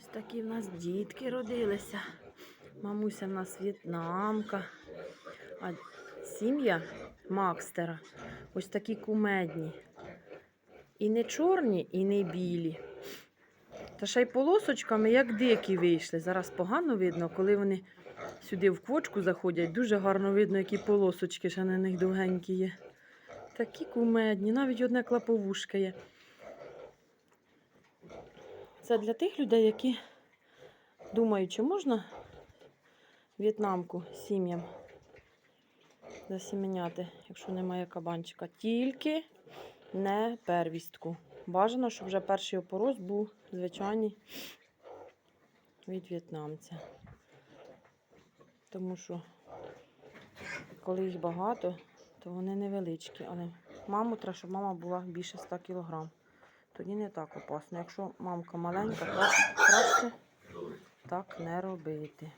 Ось такі в нас дітки родилися. Мамуся в нас в'єтнамка. А сім'я Макстера ось такі кумедні. І не чорні, і не білі. Та ще й полосочками, як дикі вийшли. Зараз погано видно, коли вони сюди в квочку заходять, дуже гарно видно, які полосочки ще на них довгенькі є. Такі кумедні, навіть одне клаповушка є. Це для тих людей, які думають, чи можна в'єтнамку сім'ям засіменяти, якщо немає кабанчика. Тільки не первістку. Бажано, щоб вже перший опорос був звичайний від в'єтнамця. Тому що, коли їх багато, то вони невеличкі. Але маму треба, щоб мама була більше 100 кг. Тоді не так опасно. Якщо мамка маленька, краще, краще так не робити.